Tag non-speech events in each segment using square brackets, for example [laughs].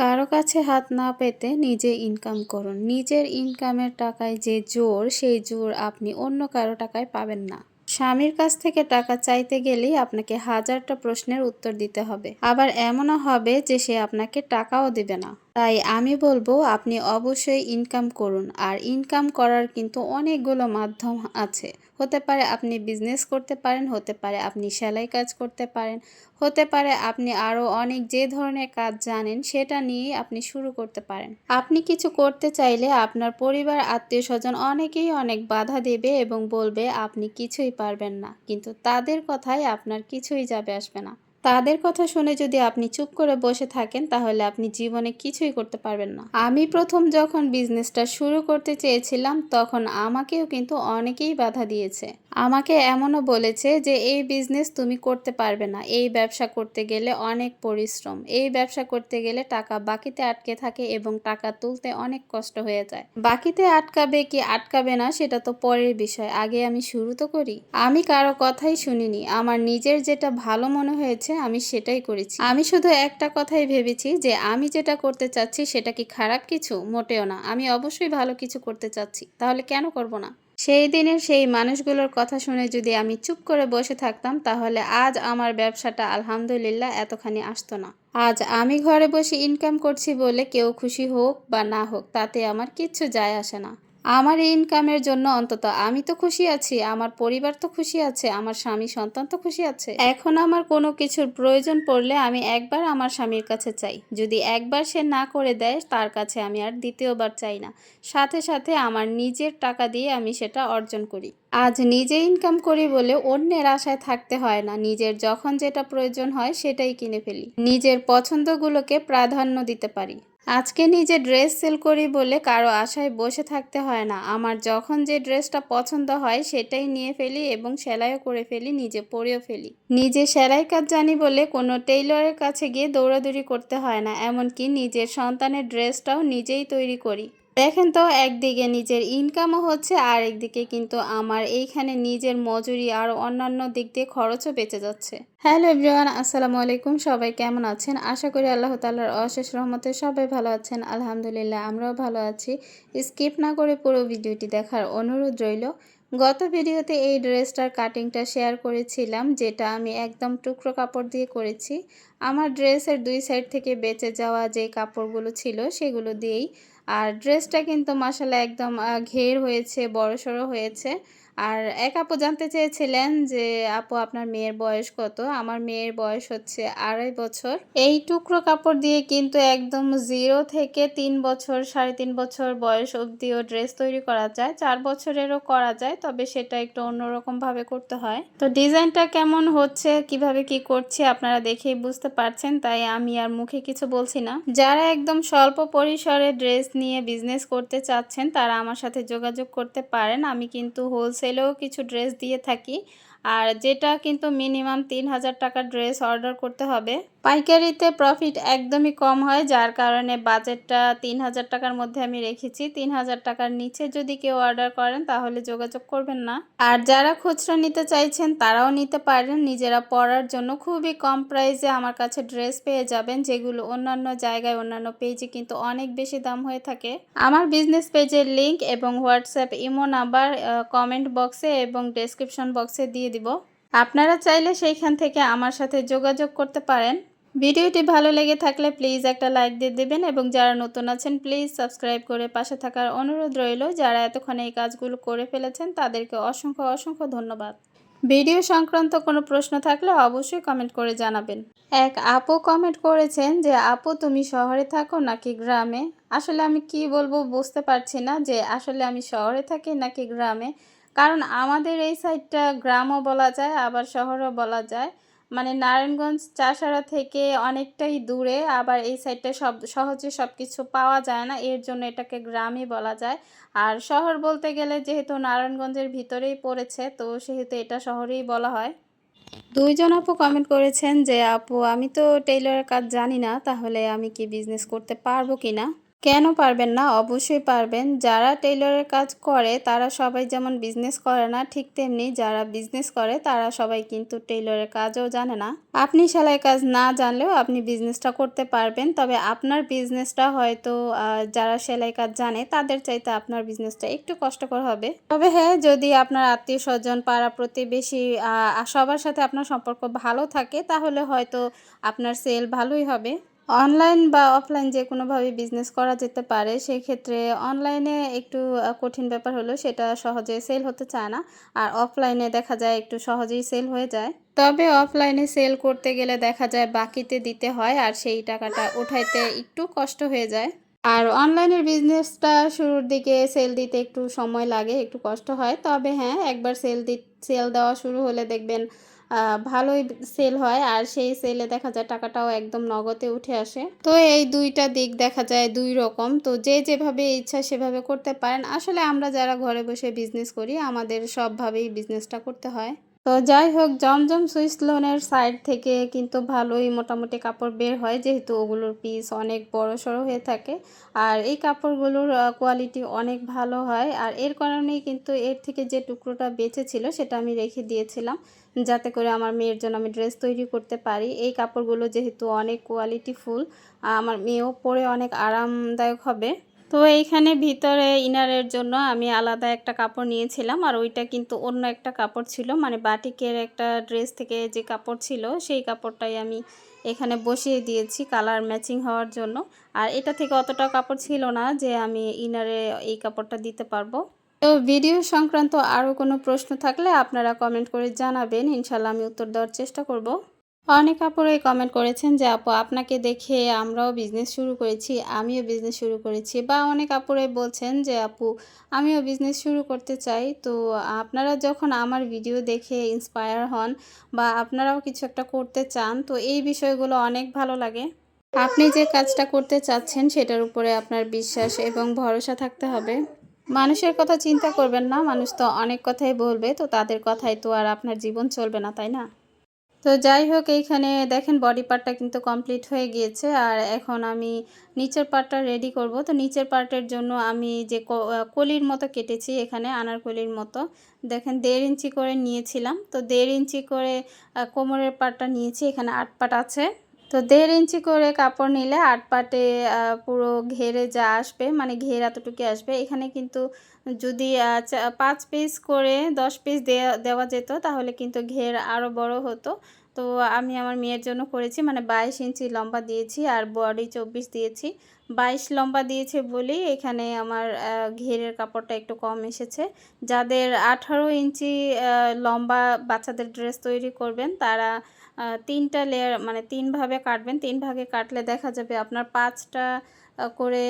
কারও কাছে হাত না পেতে নিজে ইনকাম করুন। নিজের ইনকামের টাকায় যে জোর, সেই জোর আপনি অন্য কারও টাকায় পাবেন না। স্বামীর কাছ থেকে টাকা চাইতে গেলেই আপনাকে হাজারটা প্রশ্নের উত্তর দিতে হবে। আবার এমনও হবে যে সে আপনাকে টাকাও দেবে না। তাই আমি বলব আপনি অবশ্যই ইনকাম করুন। আর ইনকাম করার কিন্তু অনেকগুলো মাধ্যম আছে। হতে পারে আপনি বিজনেস করতে পারেন, হতে পারে আপনি সেলাই কাজ করতে পারেন, হতে পারে আপনি আরও অনেক যে ধরনের কাজ জানেন, সেটা নিয়েই আপনি শুরু করতে পারেন। আপনি কিছু করতে চাইলে আপনার পরিবার, আত্মীয় স্বজন অনেকেই অনেক বাধা দেবে এবং বলবে, আপনি কিছুই পারবেন না। কিন্তু তাদের কথায় আপনার কিছুই যাবে আসবে না। তাদের কথা শুনে যদি আপনি চুপ করে বসে থাকেন, তাহলে আপনি জীবনে কিছুই করতে পারবেন না। আমি প্রথম যখন বিজনেসটা শুরু করতে চেয়েছিলাম, তখন আমাকেও কিন্তু অনেকেই বাধা দিয়েছে। আমাকে এমনও বলেছে যে, এই বিজনেস তুমি করতে পারবে না। এই ব্যবসা করতে গেলে অনেক পরিশ্রম। এই ব্যবসা করতে গেলে টাকা বাকিতে আটকে থাকে এবং টাকা তুলতে অনেক কষ্ট হয়ে যায়। বাকিতে আটকাবে কি আটকাবে না, সেটা তো পরের বিষয়। আগে আমি শুরু তো করি। আমি কারও কথাই শুনিনি। আমার নিজের যেটা ভালো মনে হয়েছে আমি সেটাই করেছি। আমি শুধু একটা কথাই ভেবেছি যে, আমি যেটা করতে চাচ্ছি সেটা কি খারাপ কিছু? মোটেও না। আমি অবশ্যই ভালো কিছু করতে চাচ্ছি। তাহলে কেন করব না? সেই দিনের সেই মানুষগুলোর কথা শুনে যদি আমি চুপ করে বসে থাকতাম, তাহলে আজ আমার ব্যবসাটা আলহামদুলিল্লাহ এতখানি আসতো না। আজ আমি ঘরে বসে ইনকাম করছি বলে কেউ খুশি হোক বা না হোক, তাতে আমার কিচ্ছু যায় আসে না। আমার এই ইনকামের জন্য অন্তত আমি তো খুশি আছি, আমার পরিবার তো খুশি আছে, আমার স্বামী সন্তান তো খুশি আছে। এখন আমার কোনো কিছুর প্রয়োজন পড়লে আমি একবার আমার স্বামীর কাছে চাই। যদি একবার সে না করে দেয়, তার কাছে আমি আর দ্বিতীয়বার চাই না। সাথে সাথে আমার নিজের টাকা দিয়ে আমি সেটা অর্জন করি। আজ নিজে ইনকাম করি বলে অন্যের আশায় থাকতে হয় না। নিজের যখন যেটা প্রয়োজন হয়, সেটাই কিনে ফেলি। নিজের পছন্দগুলোকে প্রাধান্য দিতে পারি। আজকে নিজে ড্রেস সেল করি বলে কারও আশায় বসে থাকতে হয় না। আমার যখন যে ড্রেসটা পছন্দ হয়, সেটাই নিয়ে ফেলি এবং সেলাইও করে ফেলি, নিজে পরেও ফেলি। নিজে সেলাই কাজ জানি বলে কোনো টেইলরের কাছে গিয়ে দৌড়াদৌড়ি করতে হয় না। এমনকি নিজের সন্তানের ড্রেসটাও নিজেই তৈরি করি। দেখেন তো, একদিকে নিজের ইনকামও হচ্ছে আর একদিকে কিন্তু আমার এইখানে নিজের মজুরি আর অন্যান্য দিক দিয়ে খরচও বেঁচে যাচ্ছে। হ্যালো এভরিওয়ান, আসসালামু আলাইকুম। সবাই কেমন আছেন? আশা করি আল্লাহ তাল্লার অশেষ রহমতে সবাই ভালো আছেন। আলহামদুলিল্লাহ, আমরাও ভালো আছি। স্কিপ না করে পুরো ভিডিওটি দেখার অনুরোধ রইল। গত ভিডিওতে এই ড্রেসটার কাটিংটা শেয়ার করেছিলাম, যেটা আমি একদম টুকরো কাপড় দিয়ে করেছি। আমার ড্রেসের দুই সাইড থেকে বেঁচে যাওয়া যে কাপড়গুলো ছিল, সেগুলো দিয়েই আর ড্রেসটা কিন্তু মাসালা একদম ঘের হয়েছে বড়সড় হয়েছে। আর এক আপু জানতে চেয়েছিলেন যে, আপু, আপনার মেয়ের বয়স কত? আমার মেয়ের বয়স হচ্ছে আড়াই বছর। এই টুকরো কাপড় দিয়ে কিন্তু একদম জিরো থেকে তিন বছর, সাড়ে তিন বছর বয়স অবধিও ড্রেস তৈরি করা যায়। চার বছরেরও করা যায়, তবে সেটা একটু অন্যরকম ভাবে করতে হয়। তো ডিজাইনটা কেমন হচ্ছে? কীভাবে কি করছে? আপনারা দেখেই বুঝতে পারছেন, তাই আমি আর মুখে কিছু বলছি না। যারা একদম স্বল্প পরিসরে ড্রেস নিয়ে বিজনেস করতে চাচ্ছেন, তারা আমার সাথে যোগাযোগ করতে পারেন। আমি কিন্তু হোলসেল হোলসেলেও কিছু ড্রেস দিয়ে থাকি। আর যেটা কিন্তু মিনিমাম তিন হাজার টাকার ড্রেস অর্ডার করতে হবে। পাইকারিতে প্রফিট একদমই কম হয়, যার কারণে বাজেটটা তিন হাজার টাকার মধ্যে আমি রেখেছি। তিন হাজার টাকার নিচে যদি কেউ অর্ডার করেন, তাহলে যোগাযোগ করবেন না। আর যারা খুচরা নিতে চাইছেন, তারাও নিতে পারেন। নিজেরা পরার জন্য খুবই কম প্রাইসে আমার কাছে ড্রেস পেয়ে যাবেন, যেগুলো অন্যান্য জায়গায়, অন্যান্য পেজে কিন্তু অনেক বেশি দাম হয়ে থাকে। আমার বিজনেস পেজের লিঙ্ক এবং হোয়াটসঅ্যাপ ইমো নাম্বার কমেন্ট বক্সে এবং ডেসক্রিপশন বক্সে দিয়ে দিব। আপনারা চাইলে সেইখান থেকে আমার সাথে যোগাযোগ করতে পারেন। ভিডিওটি ভালো লেগে থাকলে প্লিজ একটা লাইক দিয়ে দেবেন এবং যারা নতুন আছেন, প্লিজ সাবস্ক্রাইব করে পাশে থাকার অনুরোধ রইল। যারা এতক্ষণ এই কাজগুলো করে ফেলেছেন, তাদেরকে অসংখ্য অসংখ্য ধন্যবাদ। ভিডিও সংক্রান্ত কোনো প্রশ্ন থাকলে অবশ্যই কমেন্ট করে জানাবেন। এক আপু কমেন্ট করেছেন যে, আপু, তুমি শহরে থাকো নাকি গ্রামে? আসলে আমি কি বলব বুঝতে পারছি না যে, আসলে আমি শহরে থাকি নাকি গ্রামে। কারণ আমাদের এই সাইডটা গ্রামও বলা যায়, আবার শহরও বলা যায়। মানে নারায়ণগঞ্জ চাষারা থেকে অনেকটাই দূরে, আবার এই সাইডটা সব, সহজে সব কিছু পাওয়া যায় না। এর জন্য এটাকে গ্রামই বলা যায়। আর শহর বলতে গেলে যেহেতু নারায়ণগঞ্জের ভিতরেই পড়েছে, তো সেহেতু এটা শহরেই বলা হয়। দুইজন আপু কমেন্ট করেছেন যে, আপু, আমি তো টেইলরের কাজ জানি না, তাহলে আমি কি বিজনেস করতে পারব কি না কেন পারবেন না? অবশ্যই পারবেন। যারা টেইলরের কাজ করে, তারা সবাই যেমন বিজনেস করে না, ঠিক তেমনি যারা বিজনেস করে, তারা সবাই কিন্তু টেইলরের কাজও জানে না। আপনি সেলাই কাজ না জানলেও আপনি বিজনেসটা করতে পারবেন। তবে আপনার বিজনেসটা হয়তো যারা সেলাই কাজ জানে, তাদের চাইতে আপনার বিজনেসটা একটু কষ্টকর হবে। তবে হ্যাঁ যদি আপনার আত্মীয় স্বজন পাড়া প্রতিবেশী সবার সাথে আপনার সম্পর্ক ভালো থাকে, তাহলে হয়তো আপনার সেল ভালোই হবে। অনলাইন বা অফলাইন যে কোনোভাবে বিজনেস করা যেতে পারে, সেক্ষেত্রে অনলাইনে একটু কঠিন ব্যাপার হলো সেটা সহজে সেল হতে চায় না। আর অফলাইনে দেখা যায় একটু সহজেই সেল হয়ে যায়। তবে অফলাইনে সেল করতে গেলে দেখা যায় বাকিতে দিতে হয় আর সেই টাকাটা উঠাইতে একটু কষ্ট হয়ে যায়। আর অনলাইনের বিজনেসটা শুরুর দিকে সেল দিতে একটু সময় লাগে, একটু কষ্ট হয়। তবে হ্যাঁ একবার সেল দি সেল দেওয়া শুরু হলে দেখবেন ভালোই সেল হয় আর সেই সেলে দেখা যায় টাকাটাও একদম নগদে উঠে আসে। তো এই দুইটা দিক দেখা যায় দুই রকম। তো যে যেভাবে ইচ্ছা সেভাবে করতে পারেন। আসলে আমরা যারা ঘরে বসে বিজনেস করি, আমাদের সবভাবেই বিজনেসটা করতে হয়। তো যাই হোক, জমজম সুইস লোনের সাইড থেকে কিন্তু ভালোই মোটামুটি কাপড় বের হয়, যেহেতু ওগুলোর পিস অনেক বড় সড়ো হয়ে থাকে। আর এই কাপড়গুলোর কোয়ালিটি অনেক ভালো হয়। আর এর কারণেই কিন্তু এর থেকে যে টুকরোটা বেঁচে ছিল সেটা আমি রেখে দিয়েছিলাম, যাতে করে আমার মেয়ের জন্য আমি ড্রেস তৈরি করতে পারি। এই কাপড়গুলো যেহেতু অনেক কোয়ালিটি ফুল আমার মেয়েও পরে অনেক আরামদায়ক হবে। তো এইখানে ভিতরে ইনারের জন্য আমি আলাদা একটা কাপড় নিয়েছিলাম আর ওইটা কিন্তু অন্য একটা কাপড় ছিল। মানে বাটিকের একটা ড্রেস থেকে যে কাপড় ছিল, সেই কাপড়টাই আমি এখানে বসিয়ে দিয়েছি কালার ম্যাচিং হওয়ার জন্য। আর এটা থেকে অতটা কাপড় ছিল না যে আমি ইনারে এই কাপড়টা দিতে পারব। তো ভিডিও সংক্রান্ত আরও কোনো প্রশ্ন থাকলে আপনারা কমেন্ট করে জানাবেন। ইনশাল্লাহ আমি উত্তর দেওয়ার চেষ্টা করব। অনেক আপুরাই কমেন্ট করেছেন যে, আপু, আপনাকে দেখে আমরাও বিজনেস শুরু করেছি, আমিও বিজনেস শুরু করেছি। বা অনেক আপুরাই বলছেন যে, আপু, আমিও বিজনেস শুরু করতে চাই। তো আপনারা যখন আমার ভিডিও দেখে ইন্সপায়ার হন বা আপনারাও কিছু একটা করতে চান, তো এই বিষয়গুলো অনেক ভালো লাগে। আপনি যে কাজটা করতে চাচ্ছেন, সেটার উপরে আপনার বিশ্বাস এবং ভরসা থাকতে হবে। মানুষের কথা চিন্তা করবেন না, মানুষ তো অনেক কথাই বলবে, তো তাদের কথাই তো আর আপনার জীবন চলবে না, তাই না? তো যাই হোক, এইখানে দেখেন বডি পার্টটা কিন্তু কমপ্লিট হয়ে গিয়েছে। আর এখন আমি নিচের পার্টটা রেডি করব। তো নিচের পার্টের জন্য আমি যে কলির মতো কেটেছি এখানে, আনার কলির মতো। দেখেন দেড় ইঞ্চি করে নিয়েছিলাম। তো দেড় ইঞ্চি করে কোমরের পার্টটা নিয়েছি। এখানে আট পাট আছে। তো দেড় ইঞ্চি করে কাপড় নিলে আট পাটে পুরো ঘেরে যা আসবে মানে ঘের এতটুকু আসবে। এখানে কিন্তু যদি পাঁচ পিস করে দশ পিস দেওয়া যেত, তাহলে কিন্তু ঘের আরও বড় হতো। তো আমি আমার মেয়ের জন্য করেছি মানে বাইশ ইঞ্চি লম্বা দিয়েছি আর বডি চব্বিশ দিয়েছি। বাইশ লম্বা দিয়েছে বলেই এখানে আমার ঘেরের কাপড়টা একটু কম এসেছে। যাদের আঠারো ইঞ্চি লম্বা বাচ্চাদের ড্রেস তৈরি করবেন, তারা তিনটা লেয়ার মানে তিনভাবে কাটবেন। তিন ভাগে কাটলে দেখা যাবে আপনার পাঁচটা করে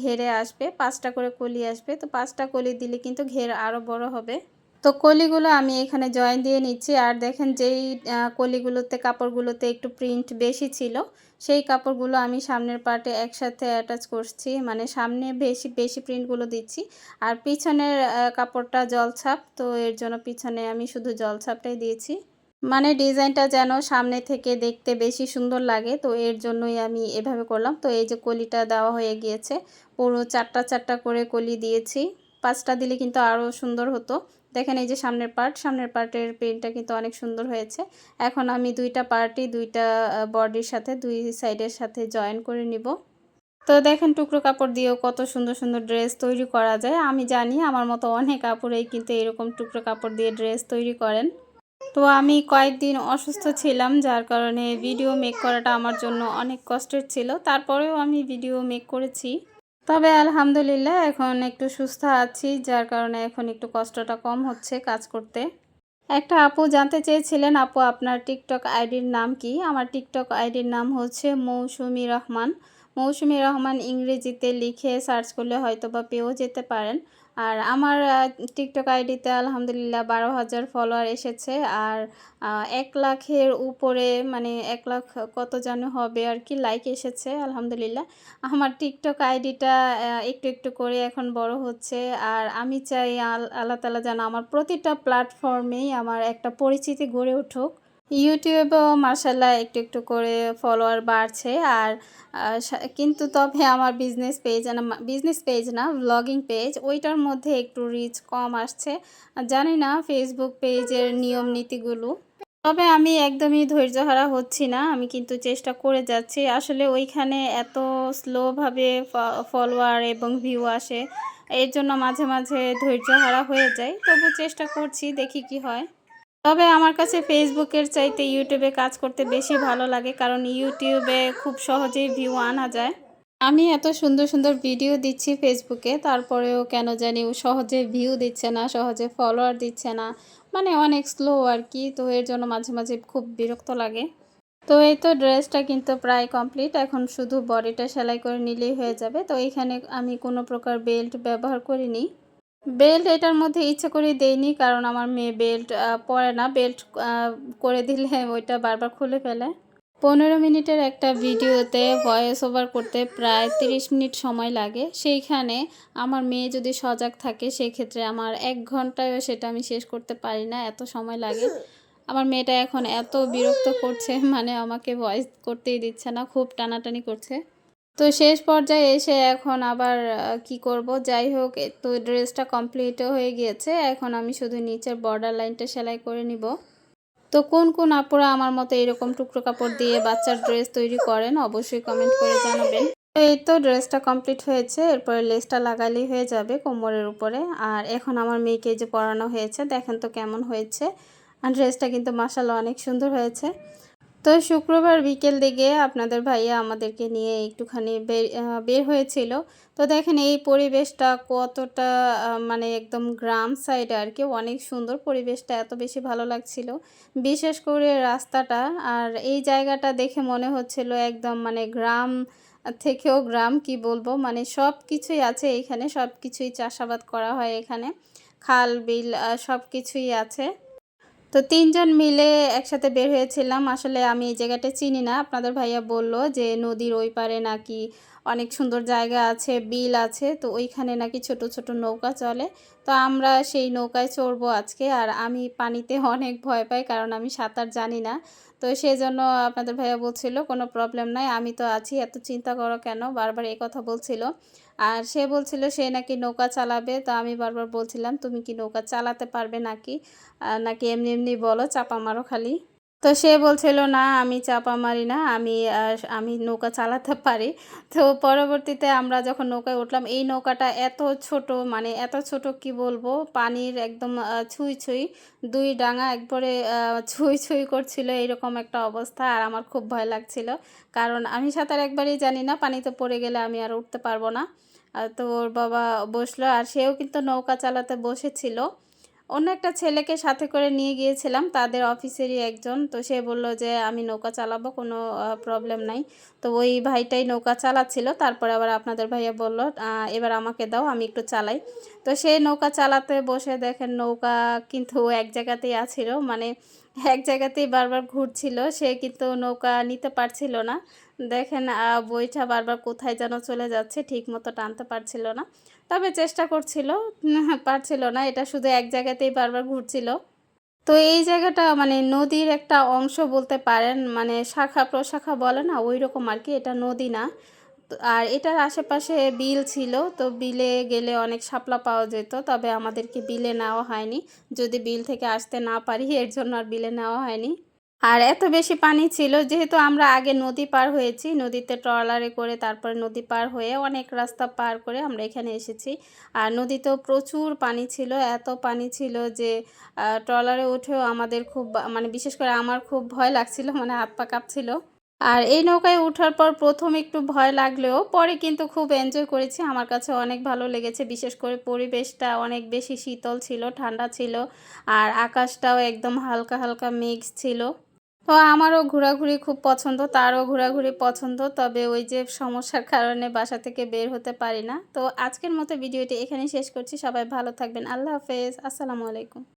ঘেরে আসবে, পাঁচটা করে কলি আসবে। তো পাঁচটা কলি দিলে কিন্তু ঘের আরও বড় হবে। তো কলিগুলো আমি এখানে জয়েন দিয়ে নিচ্ছি। আর দেখেন যেই কলিগুলোতে, কাপড়গুলোতে একটু প্রিন্ট বেশি ছিল, সেই কাপড়গুলো আমি সামনের পার্টে একসাথে অ্যাটাচ করছি। মানে সামনে বেশি বেশি প্রিন্টগুলো দিচ্ছি। আর পিছনের কাপড়টা জলছাপ তো এর জন্য পিছনে আমি শুধু জলছাপটাই দিয়েছি। মানে ডিজাইনটা যেন সামনে থেকে দেখতে বেশি সুন্দর লাগে, তো এর জন্যই আমি এভাবে করলাম। তো এই যে কলিটা দেওয়া হয়ে গিয়েছে, পুরো চারটা চারটা করে কলি দিয়েছি। পাঁচটা দিলে কিন্তু আরও সুন্দর হতো। দেখেন এই যে সামনের পার্ট, সামনের পার্টের প্রিন্টটা কিন্তু অনেক সুন্দর হয়েছে। এখন আমি দুইটা পার্টই, দুইটা বডির সাথে, দুই সাইডের সাথে জয়েন করে নিব। তো দেখেন টুকরো কাপড় দিয়েও কত সুন্দর সুন্দর ড্রেস তৈরি করা যায়। আমি জানি আমার মতো অনেক কাপড়েই কিন্তু এরকম টুকরো কাপড় দিয়ে ড্রেস তৈরি করেন। তো আমি কয়েকদিন অসুস্থ ছিলাম, যার কারণে ভিডিও মেক করাটা আমার জন্য অনেক কষ্টের ছিল। তারপরেও আমি ভিডিও মেক করেছি। তবে আলহামদুলিল্লাহ এখন একটু সুস্থ আছি, যার কারণে এখন একটু কষ্টটা কম হচ্ছে কাজ করতে। একটা আপু জানতে চেয়েছিলেন, আপু আপনার টিকটক আইডির নাম কি? আমার টিকটক আইডির নাম হচ্ছে মৌসুমি রহমান। মৌসুমি রহমান ইংরেজিতে লিখে সার্চ করলে হয়তো বা পেয়েও যেতে পারেন। আর আমার টিকটক আইডিতে আলহামদুলিল্লাহ বারো হাজার ফলোয়ার এসেছে। আর এক লাখের উপরে মানে এক লাখ কত যেন হবে আর কি লাইক এসেছে আলহামদুলিল্লাহ। আমার টিকটক আইডিটা একটু একটু করে এখন বড় হচ্ছে। আর আমি চাই আল- আল্লাহ তালা যেন আমার প্রতিটা প্ল্যাটফর্মেই আমার একটা পরিচিতি গড়ে উঠুক। ইউটিউবেও মার্শাল্লাহ একটু একটু করে ফলোয়ার বাড়ছে আর কিন্তু তবে আমার বিজনেস পেজ বিজনেস পেজ না ব্লগিং পেজ ওইটার মধ্যে একটু রিচ কম আসছে। জানি না ফেসবুক পেজের নিয়ম নীতিগুলো। তবে আমি একদমই ধৈর্যহারা হচ্ছি না, আমি কিন্তু চেষ্টা করে যাচ্ছি। আসলে ওইখানে এত স্লোভাবে ফলোয়ার এবং ভিউ আসে, এর জন্য মাঝে মাঝে ধৈর্যহারা হয়ে যায় তবু চেষ্টা করছি, দেখি কি হয়। তবে আমার কাছে ফেসবুকের চাইতে ইউটিউবে কাজ করতে বেশি ভালো লাগে, কারণ ইউটিউবে খুব সহজেই ভিউ আনা যায়। আমি এত সুন্দর সুন্দর ভিডিও দিচ্ছি ফেসবুকে তারপরেও কেন জানি সহজে ভিউ দিচ্ছে না, সহজে ফলোয়ার দিচ্ছে না মানে অনেক স্লো আর কি, তো এর জন্য মাঝে মাঝে খুব বিরক্ত লাগে। তো এই তো ড্রেসটা কিন্তু প্রায় কমপ্লিট এখন শুধু বডিটা সেলাই করে নিলেই হয়ে যাবে, তো এখানে আমি কোনো প্রকার বেল্ট ব্যবহার করিনি। বেল্ট এটার মধ্যে ইচ্ছে করে দেইনি, কারণ আমার মেয়ে বেল্ট পরে না, বেল্ট করে দিলে ওইটা বারবার খুলে ফেলে। পনেরো মিনিটের একটা ভিডিওতে ভয়েস ওভার করতে প্রায় তিরিশ মিনিট সময় লাগে। সেইখানে আমার মেয়ে যদি সজাগ থাকে সেই ক্ষেত্রে আমার এক ঘন্টায়ও সেটা আমি শেষ করতে পারি না, এত সময় লাগে। আমার মেয়েটা এখন এত বিরক্ত করছে মানে আমাকে ভয়েস করতেই দিচ্ছে না, খুব টানাটানি করছে। তো শেষ পর্যায়ে এসে এখন আবার কি করব? যাই হোক তো ড্রেসটা কমপ্লিটও হয়ে গিয়েছে। এখন আমি শুধু নিচের বর্ডার লাইনটা সেলাই করে নিব। তো কোন কোন আপুরা আমার মতো এরকম টুকরো কাপড় দিয়ে বাচ্চার ড্রেস তৈরি করেন, অবশ্যই কমেন্ট করে জানাবেন। এই তো ড্রেসটা কমপ্লিট হয়েছে, এরপরে লেসটা লাগালেই হয়ে যাবে কোমরের উপরে। আর এখন আমার মেয়েকে যে পরানো হয়েছে, দেখেন তো কেমন হয়েছে। আর ড্রেসটা কিন্তু মাসাল্লাহ অনেক সুন্দর হয়েছে। তো শুক্রবার বিকেল দিকে আপনাদের ভাইয়া আমাদেরকে নিয়ে একটুখানি বের হয়েছিল। তো দেখেন এই পরিবেশটা কতটা মানে একদম গ্রাম সাইড আর কি, অনেক সুন্দর পরিবেশটা, এত বেশি ভালো লাগছিল। বিশেষ করে রাস্তাটা আর এই জায়গাটা দেখে মনে হচ্ছিল একদম মানে গ্রাম থেকেও গ্রাম, কি বলব? মানে সব কিছুই আছে এখানে সব কিছুই চাষাবাদ করা হয় এখানে। খাল, বিল সব কিছুই আছে। তো তিনজন মিলে একসাথে বের হয়েছিলাম। আসলে আমি এই জায়গাটা চিনি না। আপনাদের ভাইয়া বলল যে নদীর ওই পারে নাকি অনেক সুন্দর জায়গা আছে, বিল আছে। তো ওইখানে নাকি ছোট ছোট নৌকা চলে। তো আমরা সেই নৌকায় চড়বো আজকে। আর আমি পানিতে [laughs] অনেক ভয় পাই কারণ আমি সাঁতার জানি না। তো সেই জন্য আপনাদের ভাইয়া বলছিল, কোনো প্রবলেম নাই। আমি তো আছি, এত চিন্তা করো কেন? বারবার এই কথা বলছিল। আর সে বলছিল, সে নাকি নৌকা চালাবে। তো আমি বারবার বলছিলাম, তুমি কি নৌকা চালাতে পারবে নাকি? নাকি এমনি এমনি বলো, চাপা মারো খালি। তো সে বলছিল, না, আমি চাপা মারি না, আমি আমি নৌকা চালাতে পারি। তো পরবর্তীতে আমরা যখন নৌকায় উঠলাম, এই নৌকাটা এত ছোট মানে এত ছোট কি বলব, পানির একদম ছুঁই ছুঁই, দুই ডাঙা একবারে ছুঁই ছুঁই করছিল, এইরকম একটা অবস্থা। আর আমার খুব ভয় লাগছিল, কারণ আমি সাঁতার একবারই জানি না, পানিতে পড়ে গেলে আমি আর উঠতে পারব না। তো ওর বাবা বসল আর সেও কিন্তু নৌকা চালাতে বসেছিল। অন্য একটা ছেলেকে সাথে করে নিয়ে গিয়েছিলাম, তাদের অফিসেরই একজন। তো সে বলল যে, আমি নৌকা চালাবো, কোনো প্রবলেম নাই। তো ওই ভাইটাই নৌকা চালাচ্ছিল। তারপরে আবার আপনাদের ভাইয়া বলল এবার আমাকে দাও, আমি একটু চালাই। তো সে নৌকা চালাতে বসে দেখেন নৌকা কিন্তু এক জায়গাতেই আছিল মানে এক জায়গাতেই বারবার ঘুরছিল। সে কিন্তু নৌকা নিতে পারছিল না। দেখেন বইটা বারবার কোথায় যেন চলে যাচ্ছে ঠিক মতো টানতে পারছিল না। তবে চেষ্টা করছিল পারছিল না। এটা শুধু এক জায়গাতেই বারবার ঘুরছিল। তো এই জায়গাটা মানে নদীর একটা অংশ বলতে পারেন মানে শাখা প্রশাখা বলে না ওই রকম আর কি। এটা নদী না। আর এটার আশেপাশে বিল ছিল, তো বিলে গেলে অনেক শাপলা পাওয়া যেত, তবে আমাদেরকে বিলে নেওয়া হয়নি। যদি বিল থেকে আসতে না পারি, এর জন্য আর বিলে নেওয়া হয়নি। আর এত বেশি পানি ছিল, যেহেতু আমরা আগে নদী পার হয়েছি, নদীতে ট্রলারে করে তারপরে নদী পার হয়ে অনেক রাস্তা পার করে আমরা এখানে এসেছি। আর নদীতেও প্রচুর পানি ছিল, এত পানি ছিল যে ট্রলারে উঠেও আমাদের খুব মানে বিশেষ করে আমার খুব ভয় লাগছিল মানে হাত পা কাঁপছিল। আর এই নৌকায় ওঠার পর প্রথম একটু ভয় লাগলেও পরে কিন্তু খুব এনজয় করেছি। আমার কাছে অনেক ভালো লেগেছে, বিশেষ করে পরিবেশটা অনেক বেশি শীতল ছিল, ঠান্ডা ছিল, আর আকাশটাও একদম হালকা হালকা মেঘ ছিল। তো আমারও ঘোরাঘুরি খুব পছন্দ, তারও ঘোরাঘুরি পছন্দ, তবে ওই যে সমস্যার কারণে বাসা থেকে বের হতে পারি না। তো আজকের মতো ভিডিওটি এখানেই শেষ করছি, সবাই ভালো থাকবেন, আল্লাহ হাফেজ, আসসালামু আলাইকুম।